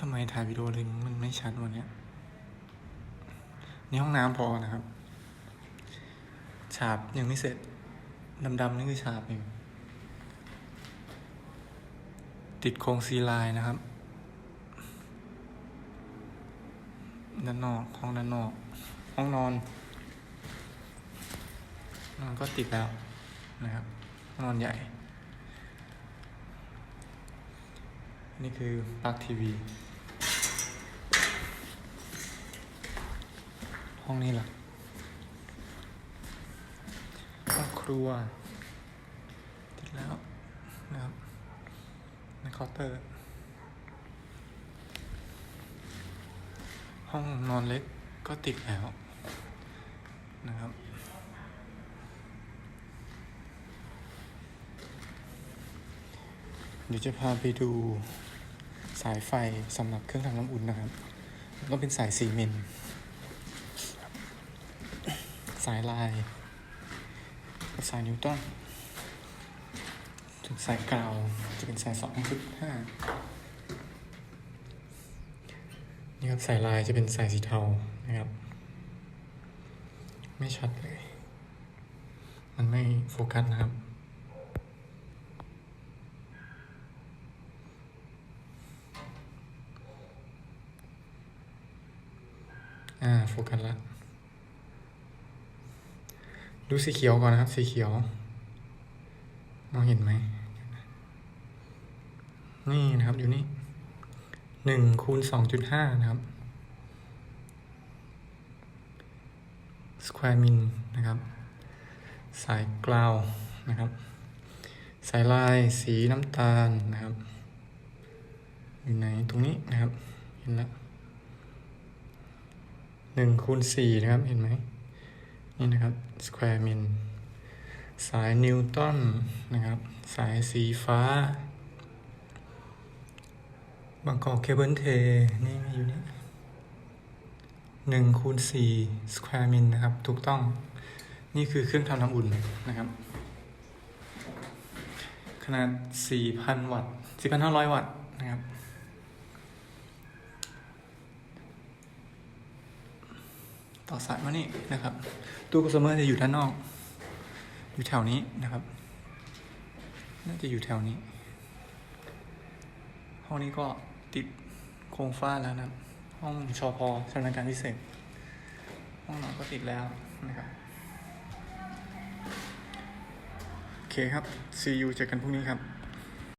ทำไมถ่ายวิดีโอเลยมันไม่ชัดวันนี้นี่ห้องน้ำพอนะครับ ฉาบยังไม่เสร็จ ดำๆนี่คือฉาบอยู่ติดโครงซีไลน์นะครับ ด้านนอกห้องด้านนอก ห้องนอนนอนก็ติดแล้วนะครับ นอนใหญ่ นี่คือปลั๊กทีวี ห้องนี้ล่ะห้องครัว ติดแล้วนะครับในเคาน์เตอร์ ห้องนอนเล็กก็ติดแล้วนะครับเดี๋ยวจะพาไปดู สายไฟสำหรับเครื่องทำน้ำอุ่นนะครับแล้วก็เป็นสายซีเมนต์สายลายสายนิวตันถึงสายกาวจะเป็นสายสองจุดห้านี่ครับสายลายจะเป็นสายสีเทานะครับ ไม่ชัดเลย มันไม่โฟกัสนะครับ อ่าโฟกัสละดูสีเขียวก่อนนะครับ สีเขียว มองเห็นไหม นี่นะครับอยู่นี่หนึ่งคูณสองจุดห้านะครับ square min นะครับ สายกลาวนะครับ สายลายสีน้ำตาลนะครับ อยู่ไหนตรงนี้นะครับ เห็นแล้ว หนึ่งคูณสี่นะครับ เห็นไหม นี่นะครับ square min สายนิวตันนะครับ สายสีฟ้า บางกอกเคเบิลเท นี่อยู่นี่หนึ่งคูณสี่ square min นะครับ ถูกต้อง นี่คือเครื่องทำน้ำอุ่นนะครับ ขนาด 4,000 วัตต์ 4,500 วัตต์นะครับ ต่อสายมานี่นะครับ ตู้คอน sumer จะอยู่ด้านนอก อยู่แถวนี้นะครับ น่าจะอยู่แถวนี้ ห้องนี้ก็ติดโครงฟ้าแล้วนะห้องชอพอชำนาญการพิเศษ ห้องนอนก็ติดแล้วนะครับโอเคครับ see you เจอกันพรุ่งนี้ครับ